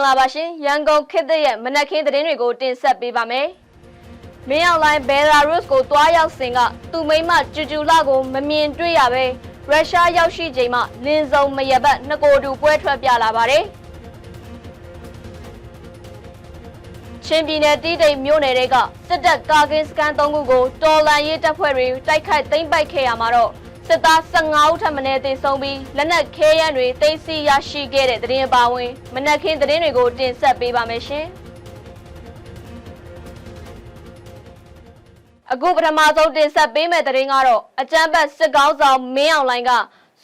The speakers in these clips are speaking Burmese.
င်္ဂလာပါရှင်ရန်ကုန်ခေတ်သစ်ရဲ့မနက်ခင်းသတင်းတွေကိုတင်ဆက်ပေးပါမယ်မင်းအောင်လိုင်းဘယ်လာရုစ်ကိုတွားရောက်စဉ်ကသူမိမကျူကျူလာကိုမမြင်တွေ့ရပဲရုရှားရောက်ရှိချိန်မှလင်းစုံမရဘတ်နှစ်ကိုယ်တူပွဲထွက်ပြလာပါတယ်ချင်းပြည်နယ်တီးတိမ်မြို့နယ်တွေကစစ်တပ်ကာကင်းစကန်၃ခုကိုတော်လန်ရေးတပ်ဖွဲ့တွေတိုက်ခိုက်သိမ်းပိုက်ခဲ့ရမှာတော့ စစ်သား15ဦးထပ်မံတေဆုံးပြီးလက်နက်ခဲယမ်းတွေသိမ်းဆည်းရရှိခဲ့တဲ့သတင်းအပါအဝင်မနက်ခင်းသတင်းတွေကိုတင်ဆက်ပေးပါမယ်ရှင်။အခုပထမဆုံးတင်ဆက်ပေးမယ့်သတင်းကတော့အကြမ်းဖက်စစ်ကောင်းဆောင်မင်းအောင်လှိုင်က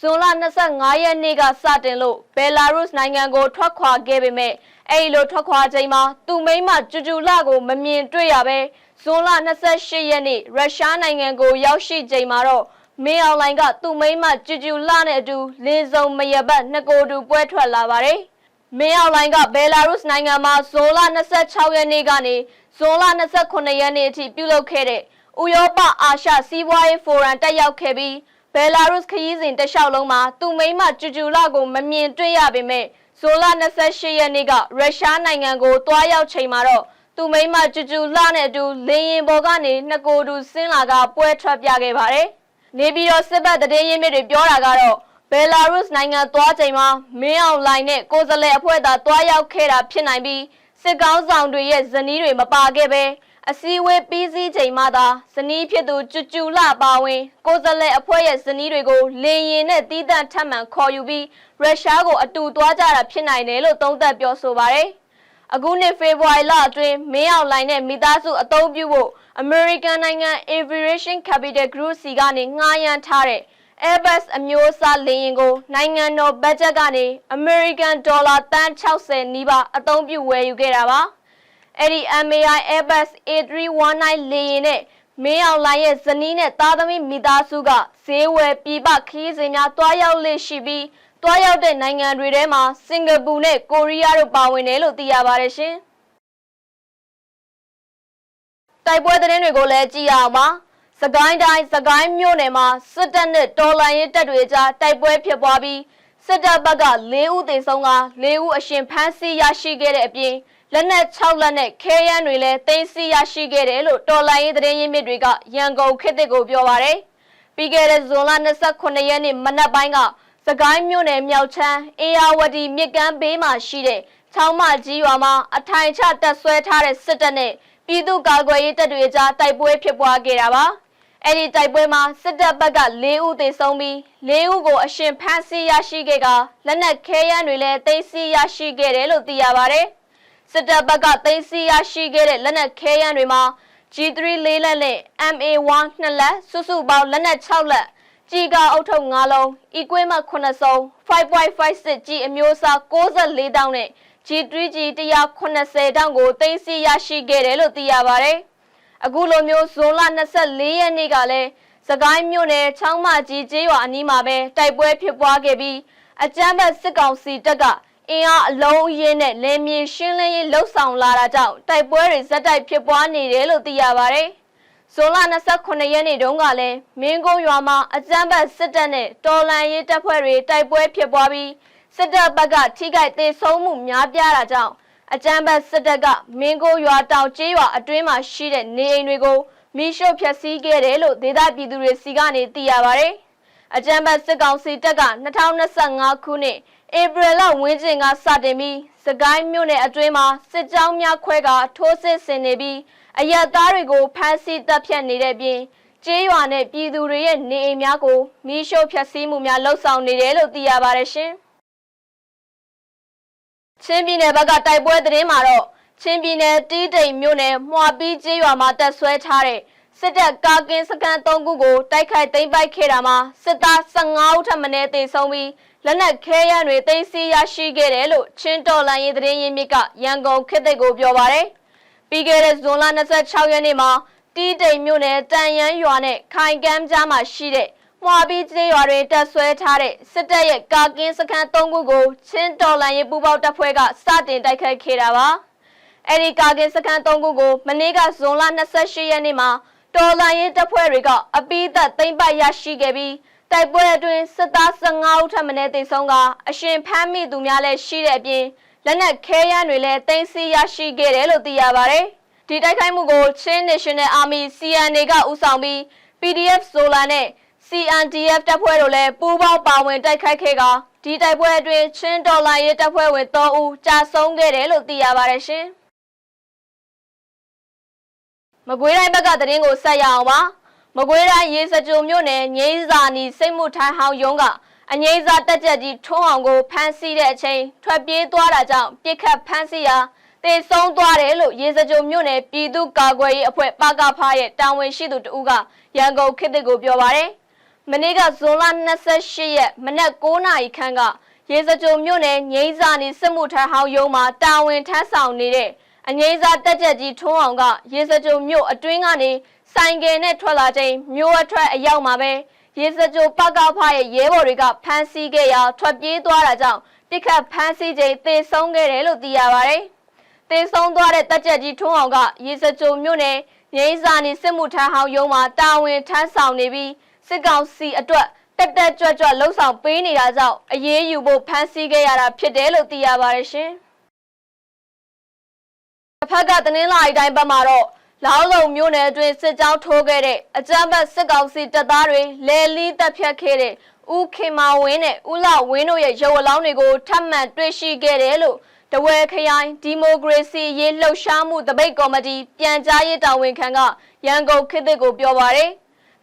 ဇွန်လ25ရက်နေ့ကစတင်လို့ဘယ်လာရုစ်နိုင်ငံကိုထွက်ခွာခဲ့ပေမဲ့အဲ့ဒီလိုထွက်ခွာချိန်မှာသူမိမကျူကျူလာကိုမမြင်တွေ့ရပဲဇွန်လ28ရက်နေ့ရုရှားနိုင်ငံကိုရောက်ရှိချိန်မှာတော့ မင်းအောင်လှိုင်ကသူမိမကျူကျူလာနဲ့အတူလင်းစုံမရပတ်နှစ်ကိုယ်တူပွဲထွက်လာပါတယ်။မင်းအောင်လှိုင်ကဘယ်လာရုစ်နိုင်ငံမှာဇွန်လ26ရက်နေ့ကနေဇွန်လ29ရက်နေ့အထိပြုလုပ်ခဲ့တဲ့ဥရောပအာရှစီးပွားရေးဖိုရမ်တက်ရောက်ခဲ့ပြီးဘယ်လာရုစ်ခရီးစဉ်တစ်လျှောက်လုံးမှာသူမိမကျူကျူလာကိုမမြင်တွေ့ရပေမဲ့ဇွန်လ28ရက်နေ့ကရုရှားနိုင်ငံကိုတွားရောက်ချိန်မှာတော့သူမိမကျူကျူလာနဲ့အတူလင်းရင်ပေါ်ကနေနှစ်ကိုယ်တူဆင်းလာကပွဲထွက်ပြခဲ့ပါတယ်။ နေပြည်တော်စစ်ဘက်တည်င်းရင်းမြစ်တွေပြောတာကတော့ဘယ်လာရုစ်နိုင်ငံသွားချိန်မှာမင်းအောင်လိုင်နဲ့ကိုယ်စားလှယ်အဖွဲ့သာတွားရောက်ခဲ့တာဖြစ်နိုင်ပြီးစစ်ကောင်းဆောင်တွေရဲ့ဇနီးတွေမပါခဲ့ပဲအစည်းအဝေးပြီးစီးချိန်မှသာဇနီးဖြစ်သူကျူကျူလာပါဝင်ကိုယ်စားလှယ်အဖွဲ့ရဲ့ဇနီးတွေကိုလေရင်နဲ့တီးတန့်ထပ်မံခေါ်ယူပြီးရုရှားကိုအတူသွားကြတာဖြစ်နိုင်တယ်လို့သုံးသပ်ပြောဆိုပါတယ်။အခုနှစ်ဖေဖော်ဝါရီလအတွင်းမင်းအောင်လှိုင်နဲ့မိသားစုအသုံးပြုဖို့ American နိုင်ငံ Aviation Capital Group စီကနေငှားရမ်းထားတဲ့ Airbus အမျိုးအစားလေယာဉ်ကိုနိုင်ငံတော်ဘတ်ဂျက်ကနေ American ဒေါ်လာတန်း60နီးပါးအသုံးပြုဝယ်ယူခဲ့တာပါ။အဲ့ဒီ MAI Airbus A319 လေယာဉ်နဲ့မင်းအောင်လှိုင်ရဲ့ဇနီးနဲ့သားသမီးမိသားစုကဈေးဝယ်ပြည်ပခရီးစဉ်များတွားရောက်လေ့ရှိပြီးတွားရောက်တဲ့နိုင်ငံတွေထဲမှာစင်ကာပူနဲ့ကိုရီးယားတို့ပါဝင်တယ်လို့သိရပါတယ်ရှင်။ တိုက်ပွဲသတင်းတွေကိုလည်းကြည့်ရအောင်ပါ။စကိုင်းတိုင်းစကိုင်းမြို့နယ်မှာစစ်တပ်နဲ့တော်လှန်ရေးတပ်တွေကြားတိုက်ပွဲဖြစ်ပွားပြီးစစ်တပ်ဘက်က၄ဦးသေဆုံးက၄ဦးအရှင်ဖမ်းဆီးရရှိခဲ့တဲ့အပြင်လက်နက်6လက်နဲ့ခဲယမ်းတွေလည်းသိမ်းဆည်းရရှိခဲ့တယ်လို့တော်လိုင်းရေးသတင်းရင်းမြစ်တွေကရန်ကုန်ခေတ်သစ်ကိုပြောပါရယ်ပြီးခဲ့တဲ့ဇွန်လ29ရက်နေ့မနက်ပိုင်းကစကိုင်းမြို့နယ်မြောက်ချမ်းအေယာဝတီမြစ်ကမ်းဘေးမှာရှိတဲ့ချောင်းမကြီးရွာမှာအထိုင်ချတပ်ဆွဲထားတဲ့စစ်တပ်နဲ့ ပြည်သူ့ကာကွယ်ရေးတပ်တွေကြားတိုက်ပွဲဖြစ်ပွားခဲ့တာပါအဲ့ဒီတိုက်ပွဲမှာစစ်တပ်ဘက်က၄ဦးသေဆုံးပြီး၄ဦးကိုအရှင်ဖမ်းဆီးရရှိခဲ့ကလက်နက်ခဲယမ်းတွေလည်းသိမ်းဆည်းရရှိခဲ့တယ်လို့သိရပါတယ်။စစ်တပ်ဘက်ကသိမ်းဆည်းရရှိခဲ့တဲ့လက်နက်ခဲယမ်းတွေမှာ G3 လေးလက်နဲ့ MA1 နှစ်လက်စုစုပေါင်းလက်နက်6လက်ကြီးကအုပ်ထုပ်9လုံး equipment 9စုံ5.56 G အမျိုးအစား64တောင်းနဲ့ G3G 180တောင်းကိုသိမ်းဆည်းရရှိခဲ့တယ်လို့သိရပါတယ်။အခုလိုမျိုးဇွန်လ24ရက်နေ့ကလည်းစကိုင်းမြို့နယ်ချောင်းမကြီးကျေးရွာအနီးမှာပဲတိုက်ပွဲဖြစ်ပွားခဲ့ပြီးအကြမ်းဖက်စစ်ကောင်စီတပ်ကအင်အားအလုံးအရင်းနဲ့လင်းမြေရှင်းလင်းရေးလှုပ်ဆောင်လာတာကြောင့်တိုက်ပွဲတွေဇက်တိုက်ဖြစ်ပွားနေတယ်လို့သိရပါတယ်။ဇွန်လ29ရက်နေ့တုန်းကလည်းမင်းကုန်းရွာမှာအကြမ်းဖက်စစ်တပ်နဲ့တော်လန်ရေးတပ်ဖွဲ့တွေတိုက်ပွဲဖြစ်ပွားပြီး စစ်တပ်ဘက်ကထိခိုက်သေးဆုံးမှုများပြားတာကြောင့်အကြမ်းဖက်စစ်တပ်ကမင်းကိုရွာတောင်ကျေးရွာအတွင်းမှာရှိတဲ့နေအိမ်တွေကိုမိရှုဖျက်ဆီးခဲ့တယ်လို့ဒေသပြည်သူတွေစီကနေသိရပါတယ်။အကြမ်းဖက်စစ်ကောင်စီတပ်က2025ခုနှစ်ဧပြီလဝန်းကျင်ကစတင်ပြီးစကိုင်းမြို့နယ်အတွင်းမှာစစ်ကြောင်းများခွဲကထိုးစစ်ဆင်နေပြီးအရက်သားတွေကိုဖမ်းဆီးတပ်ဖြတ်နေတဲ့ပြင်ကျေးရွာနဲ့ပြည်သူတွေရဲ့နေအိမ်များကိုမိရှုဖျက်ဆီးမှုများလှုပ်ဆောင်နေတယ်လို့သိရပါတယ်ရှင်။ ချင်းပြည်နယ်ဘက်ကတိုက်ပွဲသတင်းမှာတော့ချင်းပြည်နယ်တီးတိမ်မြို့နယ်မှွာပီးကျေးရွာမှာတပ်ဆွဲထားတဲ့စစ်တပ်ကာကင်းစခန်း၃ခုကိုတိုက်ခိုက်သိမ်းပိုက်ခဲ့တာမှာစစ်သား15ဦးထပ်မံတေဆုံးပြီးလက်နက်ခဲယမ်းတွေသိမ်းဆည်းရရှိခဲ့တယ်လို့ချင်းတော်လိုင်းရေးသတင်းရင်းမြစ်ကရန်ကုန်ခေတ်သစ်ကိုပြောပါရယ်ပြီးခဲ့တဲ့ဇွန်လ26ရက်နေ့မှာတီးတိမ်မြို့နယ်တန်ရန်ရွာနဲ့ခိုင်ကမ်းကြားမှာရှိတဲ့ မှွာပြီးကျေးရွာတွေတပ်ဆွဲထားတဲ့စစ်တပ်ရဲ့ကာကင်းစခန်း၃ခုကိုချင်းတော်လိုင်းရေးပူးပေါင်းတပ်ဖွဲ့ကစတင်တိုက်ခိုက်ခဲ့တာပါအဲ့ဒီကာကင်းစခန်း၃ခုကိုမနေ့ကဇွန်လ28ရက်နေ့မှာတော်လိုင်းရေးတပ်ဖွဲ့တွေကအပိသက်သိမ်းပိုက်ရရှိခဲ့ပြီးတိုက်ပွဲအတွင်းစစ်သား15ဦးထပ်မံတေဆုံးကအရှင်ဖမ်းမိသူများလည်းရှိတဲ့အပြင်လက်နက်ခဲယမ်းတွေလည်းတင်စီရရှိခဲ့တယ်လို့သိရပါတယ်။ဒီတိုက်ခိုက်မှုကိုချင်း National Army CNA ကဦးဆောင်ပြီး PDF Solar နဲ့ CNDF တပ်ဖွဲ့တို့လည်းပူးပေါင်းပါဝင်တိုက်ခိုက်ခဲ့ကဒီတိုက်ပွဲအတွင်းချင်းဒေါ်လာရေးတပ်ဖွဲ့ဝင်3ဦးကြာဆုံးခဲ့တယ်လို့သိရပါတယ်ရှင်။မကွေးတိုင်းဘက်ကသတင်းကိုဆက်ရအောင်ပါ။မကွေးတိုင်းရေစကြိုမြို့နယ်ငိမ့်စာနီစိတ်မှုထိုင်းဟောင်းယုံကအငိမ့်စာတက်ကြက်ကြီးထုံးအောင်ကိုဖမ်းဆီးတဲ့အချိန်ထွက်ပြေးသွားတာကြောင့်ပြစ်ခတ်ဖမ်းဆီးရာတေဆုံးသွားတယ်လို့ရေစကြိုမြို့နယ်ပြည်သူ့ကာကွယ်ရေးအဖွဲ့ပကဖရဲ့တာဝန်ရှိသူတဦးကရန်ကုန်ခေတ်သစ်ကိုပြောပါတယ်။ မနေ့ကဇွန်လ28ရက်မနက်9နာရီခန့်ကရေစကြိုမြို့နယ်ငိမ့်စာနီစစ်မှုထမ်းဟောင်းယုံမှာတာဝန်ထမ်းဆောင်နေတဲ့အငိမ့်စာတက်ကြက်ကြီးထုံးအောင်ကရေစကြိုမြို့အတွင်းကနေဆိုင်ကယ်နဲ့ထွက်လာချိန်မြို့အထွက်အရောက်မှာပဲရေစကြိုပကဖရဲ့ရဲဘော်တွေကဖမ်းဆီးခဲ့ရာထွက်ပြေးသွားတာကြောင့်ပြစ်ခတ်ဖမ်းဆီးချိန်သေဆုံးခဲ့တယ်လို့သိရပါတယ်။သေဆုံးသွားတဲ့တက်ကြက်ကြီးထွန်းအောင်ကရေစကြိုမြို့နယ်ငိမ့်စာနေစစ်မှုထမ်းဟောင်းရုံးမှာတာဝန်ထမ်းဆောင်နေပြီး စစ်ကောင်စီအတွက်တက်တက်ကြွကြွလှုပ်ဆောင်ပေးနေတာကြောင့်အရေးယူဖို့ဖမ်းဆီးခဲ့ရတာဖြစ်တယ်လို့သိရပါတယ်ရှင်။တစ်ဖက်ကတနင်္လာရီတိုင်းဘက်မှာတော့လောင်းလုံမြို့နယ်အတွင်းစစ်ကြောင်းထိုးခဲ့တဲ့အကြမ်းဖက်စစ်ကောင်စီတပ်သားတွေလဲလီတပ်ဖြတ်ခဲ့တဲ့ဦးခင်မာဝင်းနဲ့ဦးလဝင်းတို့ရဲ့ရုပ်အလောင်းတွေကိုထပ်မံတွေ့ရှိခဲ့တယ်လို့တဝဲခရိုင်ဒီမိုကရေစီရေးလှုပ်ရှားမှုတပိတ်ကော်မတီပြန်ကြားရေးတာဝန်ခံကရန်ကုန်ခေတ်သစ်ကိုပြောပါရယ်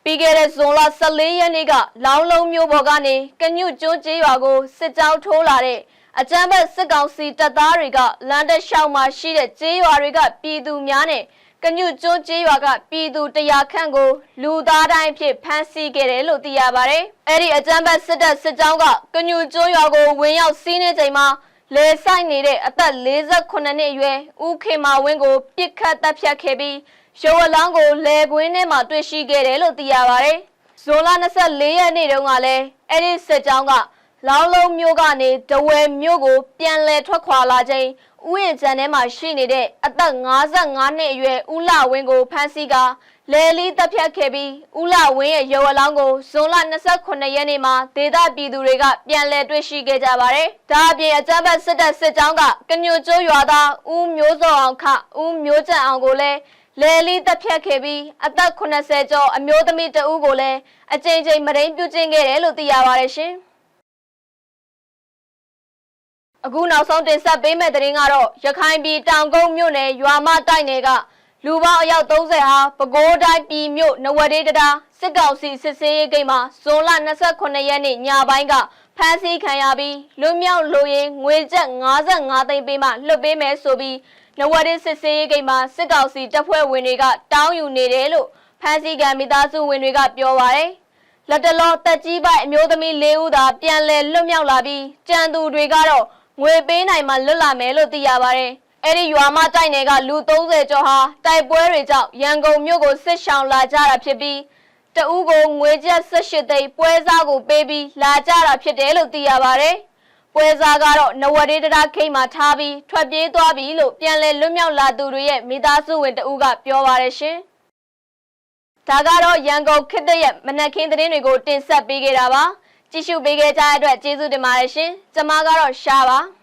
ပြီးခဲ့တဲ့ဇွန်လ14ရက်နေ့ကလောင်းလုံးမျိုးပေါ်ကနေကညွတ်ကျွန်းကျေးရွာကိုစစ်ကြောင်းထိုးလာတဲ့အကြမ်းဖက်စစ်ကောင်စီတပ်သားတွေကလမ်းတစ်လျှောက်မှာရှိတဲ့ကျေးရွာတွေကပြည်သူများနဲ့ကညွတ်ကျွန်းကျေးရွာကပြည်သူတရာခန့်ကိုလူသားတိုင်းဖြစ်ဖမ်းဆီးခဲ့တယ်လို့သိရပါတယ်။အဲ့ဒီအကြမ်းဖက်စစ်တပ်စစ်ကြောင်းကကညွတ်ကျွန်းရွာကိုဝင်ရောက်စီးနေချိန်မှာလေဆိုင်နေတဲ့အသက်48နှစ်အရွယ်ဦးခေမာဝင်းကိုပြစ်ခတ်တပ်ဖြတ်ခဲ့ပြီး ရုပ်အလောင်းကိုလေကွင်းထဲမှာတွေ့ရှိခဲ့တယ်လို့သိရပါတယ်။ဇွန်လ24ရက်နေ့တုန်းကလည်းအဲ့ဒီစစ်ကြောင်းကလောင်းလုံးမျိုးကနေဒဝဲမျိုးကို ပြန်လည်ထွက်ခွာလာချိန်ဥယျာဉ်ကျန်ထဲမှာရှိနေတဲ့အသက်55နှစ်အရွယ်ဦးလဝင်းကိုဖမ်းဆီးကာလဲလီတပ်ဖြတ်ခဲ့ပြီးဦးလဝင်းရဲ့ရုပ်အလောင်းကိုဇွန်လ29ရက်နေ့မှာဒေသပြည်သူတွေကပြန်လည်တွေ့ရှိခဲ့ကြပါတယ်။ဒါအပြင်အကြမ်းဖက်စစ်တပ်စစ်ကြောင်းကကညိုကျိုးရွာသားဦးမျိုးစောအောင်ခဦးမျိုးကျန်အောင်ကိုလည်း လဲလီတပ်ဖြတ်ခဲ့ပြီးအသက်80ကျော်အမျိုးသမီးတဦးကိုလည်းအကြိမ်ကြိမ်မရိန်ပြုကျင့်ခဲ့တယ်လို့သိရပါတယ်ရှင်။အခုနောက်ဆုံးတင်ဆက်ပေးမယ့်သတင်းကတော့ရခိုင်ပြည်တောင်ကုန်းမြို့နယ်ရွာမတိုက်နယ်ကလူပေါင်းအယောက်30ဟာပဲခူးတိုင်းပြည်မြို့နဝဒေးတရာစစ်ကောင်စီစစ်ဆေးရေးဂိတ်မှာဇွန်လ29ရက်နေ့ညပိုင်းက ဖမ်းဆီးခံရပြီးလူမြောက်လူရင်ငွေကျပ်55သိန်းပေးမှလွှတ်ပေးမယ်ဆိုပြီးနဝဒေးစစ်ဆေးရေးဂိတ်မှာစစ်ကောင်စီတပ်ဖွဲ့ဝင်တွေကတောင်းယူနေတယ်လို့ဖမ်းဆီးခံမိသားစုဝင်တွေကပြောပါတယ်လက်တလောတက်ကြီးပိုက်အမျိုးသမီး၄ဦးသာပြန်လည်လွတ်မြောက်လာပြီးကြံသူတွေကတော့ငွေပေးနိုင်မှလွတ်လာမယ်လို့သိရပါတယ်။အဲ့ဒီရွာမတိုက်နယ်ကလူ30ကျော်ဟာတိုက်ပွဲတွေကြောင့်ရန်ကုန်မြို့ကိုစစ်ရှောင်လာကြတာဖြစ်ပြီး တဦးကိုငွေကျပ်18သိန်းပွဲစားကိုပေးပြီးလာကြတာဖြစ်တယ်လို့သိရပါတယ်။ပွဲစားကတော့နဝဒေတရာခိတ်မှာထားပြီးထွက်ပြေးသွားပြီလို့ပြန်လည်လွတ်မြောက်လာသူတွေရဲ့မိသားစုဝင်တဦးကပြောပါတယ်ရှင်။ဒါကတော့ရန်ကုန်ခေတ်သစ်ရဲ့မနက်ခင်းသတင်းတွေကိုတင်ဆက်ပေးခဲ့တာပါ။ကြည့်ရှုပေးခဲ့ကြတဲ့အတွက်ကျေးဇူးတင်ပါတယ်ရှင်။ကျွန်မကတော့ရှားပါ။